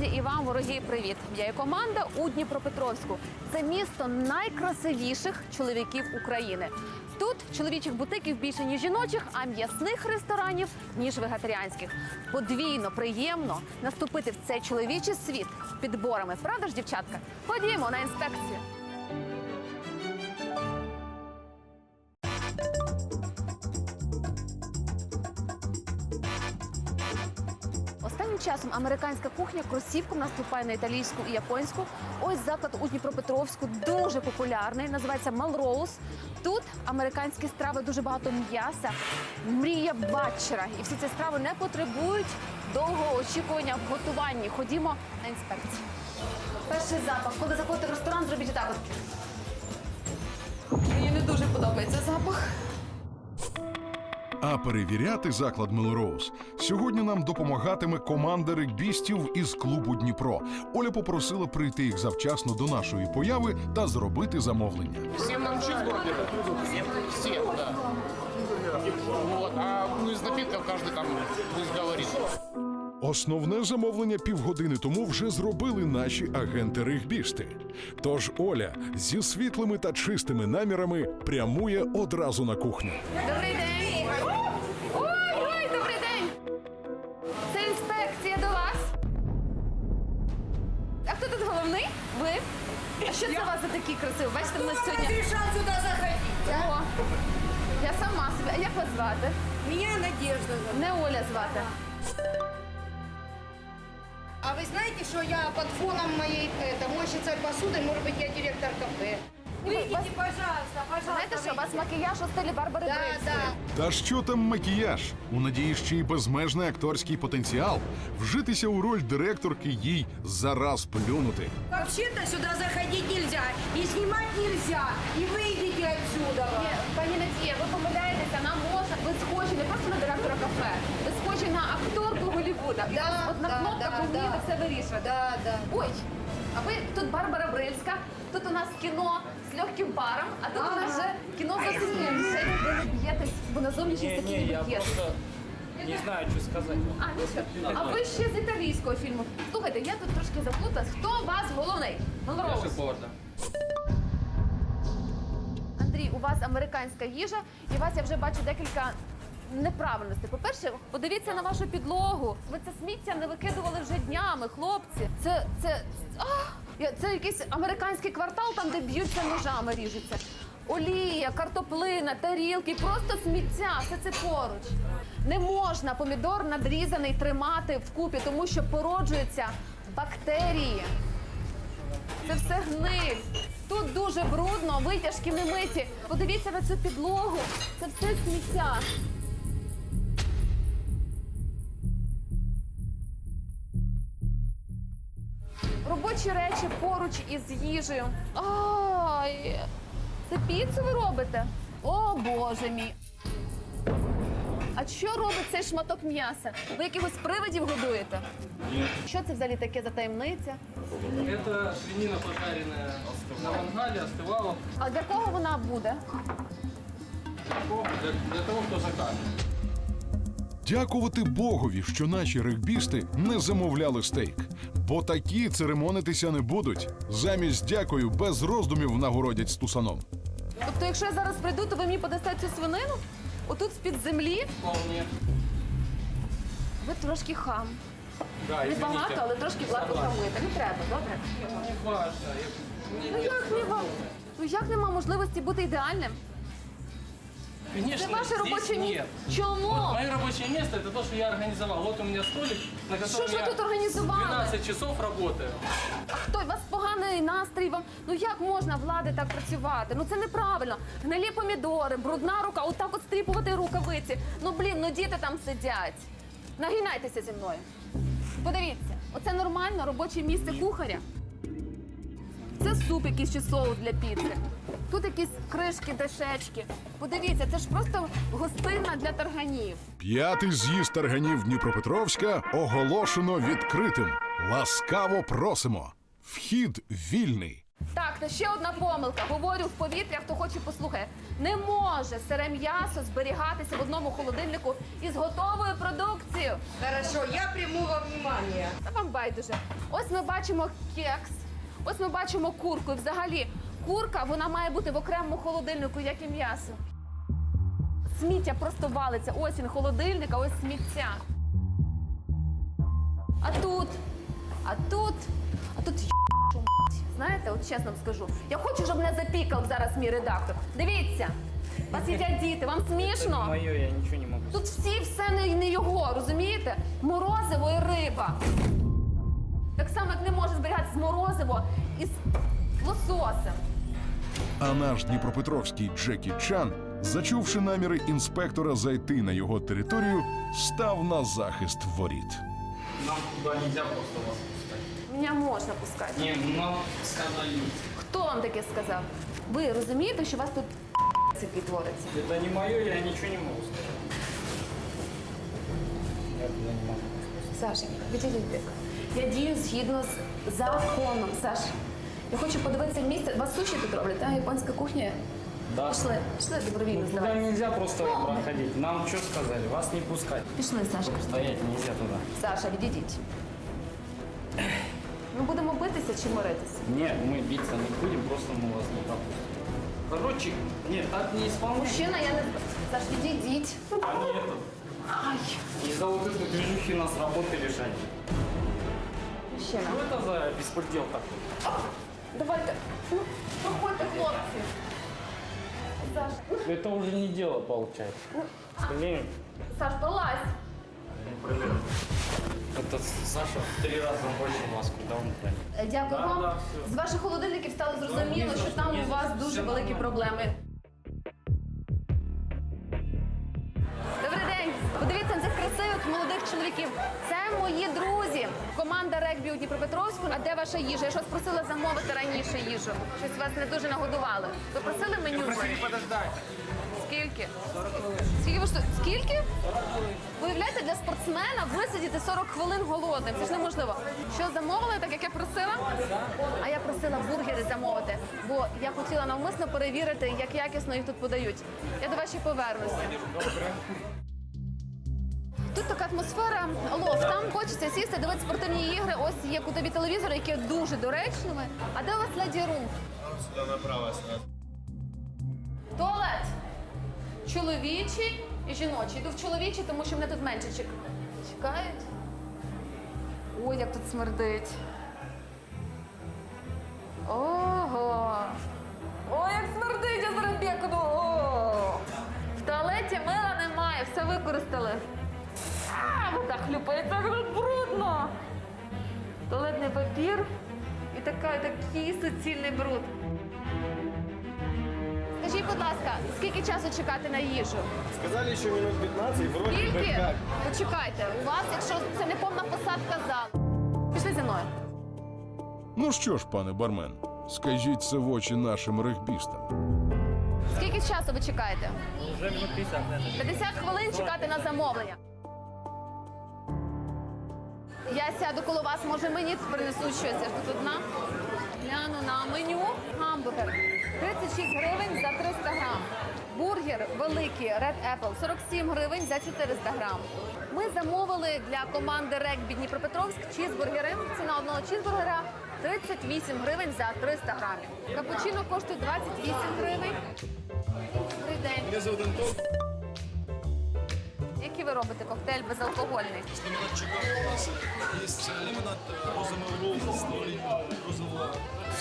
Друзі, і вам ворозі привіт! Я і команда у Дніпропетровську. Це місто найкрасивіших чоловіків України. Тут чоловічих бутиків більше ніж жіночих, а м'ясних ресторанів ніж вегетаріанських. Подвійно приємно наступити в цей чоловічий світ підборами. Правда ж, дівчатка? Ходімо на інспекцію. Часом американська кухня кросівком наступає на італійську і японську. Ось заклад у Дніпропетровську дуже популярний, називається Малроуз. Тут американські страви дуже багато м'яса, мрія батчера. І всі ці страви не потребують довгого очікування в готуванні. Ходімо на інспекцію. Перший запах. Коли заходите в ресторан, зробіть так. Мені не дуже подобається запах. А перевіряти заклад Мелроуз сьогодні нам допомагатиме команда регбістів із клубу Дніпро. Оля попросила прийти їх завчасно до нашої появи та зробити замовлення. Всем нам? Всем? Всем, да. Вот, а ну, из напитков каждый там пусть говорит. Основне замовлення півгодини тому вже зробили наші агенти регбісти. Тож Оля зі світлими та чистими намірами прямує одразу на кухню. Добрий день! що це у вас за такі красиві? Бачите, в нас сьогодні. разрешал сюда заходить? О, я сама собі. А як вас звати? Меня Надежда зовут. Не Оля звати. А вы знаете, что я под фоном моей это, мойщица посуды, может быть, я директор кафе? Выйдите, пожалуйста, пожалуйста. Знаєте що, у вас макіяж у стилі Барбари Да, да. Та що там макіяж? У надії ще й безмежний акторський потенціал. Вжитися у роль директорки їй зараз плюнути. Вообще-то сюда заходить нельзя, и снимать нельзя, и выйдите отсюда. Ні, Пані Надія, ви помиляєтеся, нам можна. Ви схожі не просто на директора кафе, ви схожі на акторку Голлівуда. І у вас одна да, кнопка да, да. все вирішувати. Да, да. Ой, а ви тут Барбара Брильська, тут у нас кіно з легким паром, а тут у нас вже кіно зовсім інше. Ви не б'єтесь, бо на зовнішність такі Не, не я б'єтесь. просто не знаю, что сказать. А, ну що? А ви ще з італійського фільму. Слухайте, я тут трошки заплуталась. Хто у вас головний? Мелроуз. Борда. Андрій, у вас американська їжа, і у вас я вже бачу декілька неправильностей. По-перше, подивіться на вашу підлогу. Ви це сміття не викидували вже днями, хлопці. Це це. А, я- це якийсь американський квартал, там, де б'ються ножами, ріжуться. Олія, картоплина, тарілки, просто сміття, все це поруч. Не можна помідор надрізаний тримати вкупі, тому що породжуються бактерії. Це все гниль. Тут дуже брудно, витяжки не миті. Подивіться на цю підлогу. Це все сміття. Робочі речі поруч із їжею. Ай, це піцу ви робите? О, Боже мій. А що робить цей шматок м'яса? Ви якихось привидів годуєте? Нет. Що це взагалі таке за таємниця? Это свинина пожаренная на мангале, остывала А для кого вона буде? для, для того, кто закажет. Дякувати Богові, що наші регбісти не замовляли стейк, бо такі церемонитися не будуть. Замість дякую без роздумів нагородять стусаном. Тобто, якщо я зараз прийду, то ви мені подасте цю свинину? Отут з-під землі Вполне. ви трошки хам. Да, Не багато, але трошки владу хамуєте. Не треба, добре? Не важно. Ну як не вам? Ну як нема можливості бути ідеальним? Конечно, ваше здесь робоче нет. місце. Чому? Вот мое рабочее место это то, что я организовал. Вот у меня столик, на Що котором ж ви я тут організували? 12 часов работаю. А хто у вас поганий настрій? Вам ну як можна влади так працювати? Ну це неправильно. Гнилі помідори, брудна рука, отак от стріпувати рукавиці. Ну блін, ну діти там сидять. Нагинайтеся зі мною. Подивіться, оце нормально робоче місце кухаря. Це суп якийсь чи соус для піци. Тут якісь кришки, дешечки. Подивіться, це ж просто гостина для тарганів. П'ятий з'їзд тарганів Дніпропетровська оголошено відкритим. Ласкаво просимо. Вхід вільний. Так, Так, ще одна помилка. Говорю в повітря, хто хоче послухає. Не може сире м'ясо зберігатися в одному холодильнику із готовою продукцією. Хорошо, я приму во внимание. Та вам байдуже. Ось ми бачимо кекс, ось ми бачимо курку. І взагалі, курка вона має бути в окремому холодильнику, як і м'ясо. Сміття просто валиться. Ось він холодильник, а ось сміття. А тут, а тут, а тут й**шу. Знаєте, от чесно вам скажу. Я хочу, щоб мене запікав зараз мій редактор. Дивіться, вас їдять діти, вам смішно? Мое, я ничего не могу. Тут всі все не, не його, розумієте? Морозиво і риба. Так само, як не може зберігатися морозиво із лососем. А наш дніпропетровський Джекі Чан, зачувши наміри інспектора зайти на його територію, став на захист воріт. Нам туда нельзя просто вас пускать. Мене можна пускати. Не, ну нам сказали. Хто вам таке сказав? Ви розумієте, що у вас тут який твориться? Это не мое, я ничего не могу сказать. Я туда не могу. Саша, відійдіть. Я дію згідно з законом. Саш, я хочу подивитися місце. Вас суші тут роблять, а? Японська кухня. Да. Пішли, пішли добровільно Туда здавати. нельзя просто проходить. Нам что сказали? Вас не пускать. Пішли, Саша. Стоять нельзя туда. Саша, відійдіть. Ми будемо битися чи миритися? Нет, мы биться не будем, просто мы вас не пропустим. Короче, нет, так не исполняй. Мужчина, я не Саш, відійдіть. Они это, Ай, из-за вот этой движухи нас работы лишать. мужчина. Что это за беспредел такой? Давайте. Ну, проходьте, хлопці. Саш, ну, Это уже не дело получается. Блин, Саш, пролазь. это Саша в три раза больше маску, да, он правильно? Е, Дякую Да, вам. да. З ваших холодильників стало зрозуміло, що там у вас дуже великі проблеми. Добрий день! Подивіться на цих красивих молодих чоловіків. Це мої друзі. Команда регбі у Дніпропетровську. А де ваша їжа? Я щось просила замовити раніше їжу. Щось вас не дуже нагодували. Ви просили меню? Скільки? Скільки ви що? Скільки? Виявляєте, для спортсмена висидіти 40 хвилин голодним. Це ж неможливо. Що замовили, так як я просила? А я просила бургери замовити, бо я хотіла навмисно перевірити, як якісно їх тут подають. Я до вас ще повернуся. Тут така атмосфера лофт. Там хочеться сісти, дивитися спортивні ігри. Ось є кутові телевізори, які дуже доречними. А де у вас леді рум? Сюда направо. Туалет. Чоловічий і жіночий. Йду в чоловічий, тому що мене тут менше чек... чекають. Ой, як тут смердить. Ого. Ой, як смердить, я зараз бекну. В туалеті мила немає, все використали. Вода хлюпається, як брудно. Туалетний папір і така, такий суцільний бруд. Скажіть, будь ласка, скільки часу чекати на їжу? Сказали еще минут 15, вроде бы Скільки? как. Почекайте, у вас, якщо це не повна посадка залу. Пішли зі мною. Ну що ж, пане бармен, скажіть це в очі нашим регбістам. Скільки часу ви чекаєте? Вже минут 50. 50 хвилин чекати на замовлення. Я сяду коло вас, може мені принесуть щось. Я ж тут одна. Гляну на меню. Гамбургер. 36 гривень за 300 грам. Бургер великий Red Apple 47 гривень за 400 грам. Ми замовили для команди регбі Дніпропетровськ чізбургери. Ціна одного чізбургера 38 гривень за 300 грамів. Капучино коштує 28 гривень. Добрий день. Який ви робите коктейль безалкогольний? Лимонад розового розового.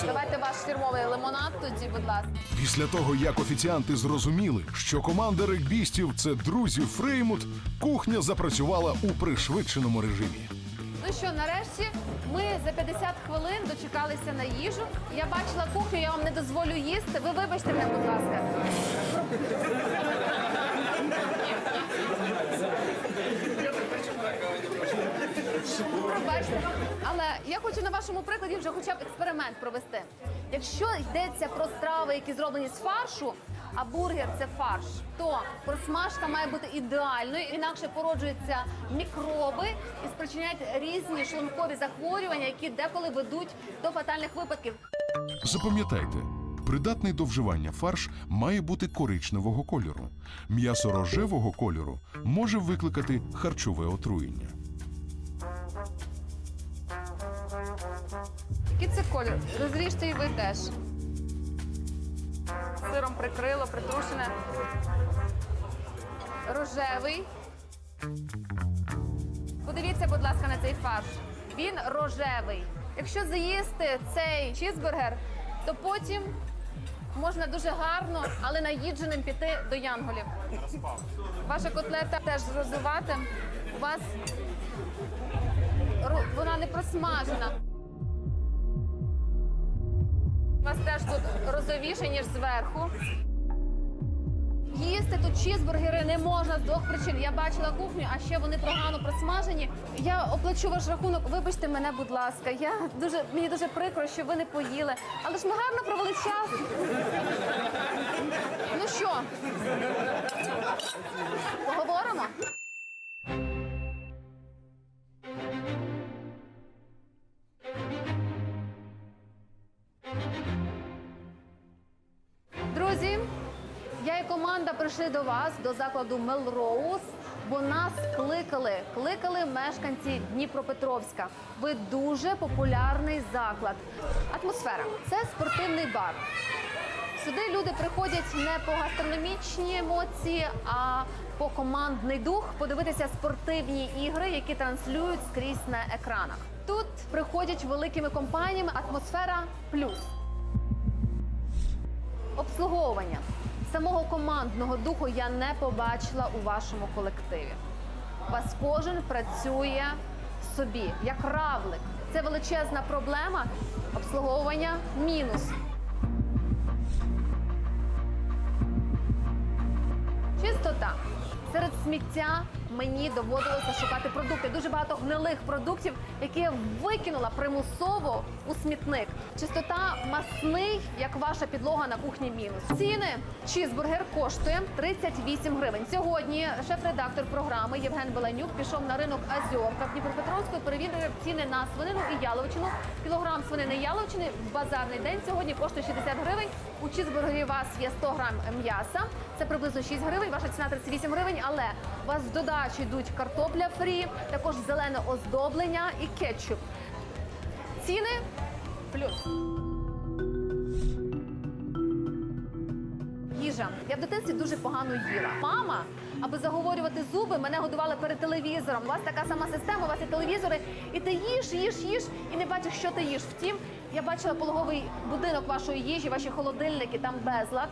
Давайте ваш фірмовий лимонад тоді, будь ласка. Після того, як офіціанти зрозуміли, що команда регбістів це друзі Фреймут, кухня запрацювала у пришвидшеному режимі. Ну що, нарешті ми за 50 хвилин дочекалися на їжу. Я бачила кухню, я вам не дозволю їсти. Ви вибачте мене, будь ласка. Пробачте. Але я хочу на вашому прикладі вже хоча б експеримент провести. Якщо йдеться про страви, які зроблені з фаршу, а бургер це фарш, то просмажка має бути ідеальною, інакше породжуються мікроби і спричиняють різні шлункові захворювання, які деколи ведуть до фатальних випадків. Запам'ятайте, придатний до вживання фарш має бути коричневого кольору. М'ясо рожевого кольору може викликати харчове отруєння. Який це колір? Розріжте і ви теж. Сиром прикрило, притрушене. Рожевий. Подивіться, будь ласка, на цей фарш. Він рожевий. Якщо заїсти цей чізбургер, то потім можна дуже гарно, але наїдженим піти до янголів. Ваша котлета теж розувати. У вас вона не просмажена. Вас теж тут розовіше, ніж зверху. Їсти тут чізбургери не можна з двох причин. Я бачила кухню, а ще вони погано просмажені. Я оплачу ваш рахунок. Вибачте мене, будь ласка. Я дуже мені дуже прикро, що ви не поїли. Але ж ми гарно провели час. Ну що, поговоримо? Прийшли до вас до закладу Мелроуз, бо нас кликали, кликали мешканці Дніпропетровська. Ви дуже популярний заклад. Атмосфера це спортивний бар. Сюди люди приходять не по гастрономічні емоції, а по командний дух подивитися спортивні ігри, які транслюють скрізь на екранах. Тут приходять великими компаніями атмосфера плюс обслуговування. Самого командного духу я не побачила у вашому колективі. У вас кожен працює собі, як равлик. Це величезна проблема. Обслуговування мінус. Чистота. Серед сміття мені доводилося шукати продукти. Дуже багато гнилих продуктів, які я викинула примусово у смітник. Чистота масний, як ваша підлога на кухні мінус. Ціни чізбургер коштує 38 гривень. Сьогодні шеф-редактор програми Євген Беленюк пішов на ринок Азіорка в Дніпропетровську перевірив ціни на свинину і яловичину. Кілограм свинини яловичини в базарний день сьогодні коштує 60 гривень. У чізбургері у вас є 100 грам м'яса. Це приблизно 6 гривень. Ваша ціна 38 гривень. Але у вас в додачу йдуть картопля фрі, також зелене оздоблення і кетчуп. Ціни плюс. Їжа. Я в дитинстві дуже погано їла. Мама, аби заговорювати зуби, мене годувала перед телевізором. У вас така сама система, у вас є телевізори, і ти їш, їш, їш, і не бачиш, що ти їш. Втім, я бачила пологовий будинок вашої їжі, ваші холодильники, там безлад.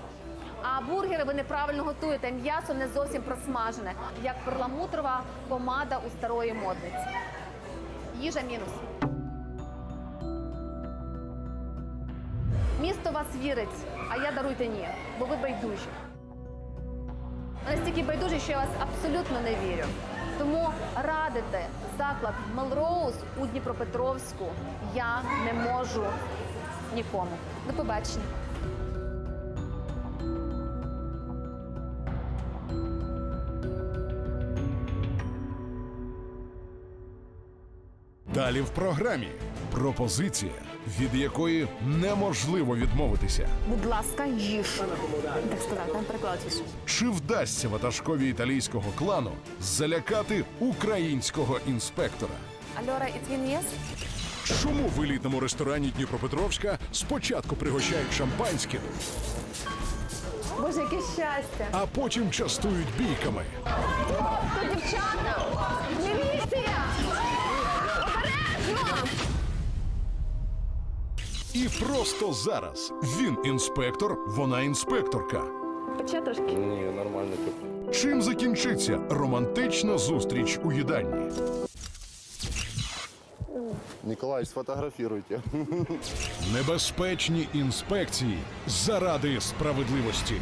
А бургери ви неправильно готуєте. М'ясо не зовсім просмажене, як перламутрова помада у старої модниці. Їжа мінус. Місто вас вірить, а я даруйте ні, бо ви байдужі. Настільки байдужі, що я вас абсолютно не вірю. Тому радити заклад Мелроуз у Дніпропетровську я не можу нікому. До побачення. Далі в програмі пропозиція, від якої неможливо відмовитися. Будь ласка, їж. Так сказати, там. Чи вдасться ватажкові італійського клану залякати українського інспектора? Альора, єс? Чому в елітному ресторані Дніпропетровська спочатку пригощають шампанським, Боже, яке щастя! а потім частують бійками? Тут дівчата! Просто зараз він інспектор, вона інспекторка. Пече трошки. Ні, нормально тут. Чим закінчиться романтична зустріч у їдальні? Ніколай, сфотографіруйте. Небезпечні інспекції заради справедливості.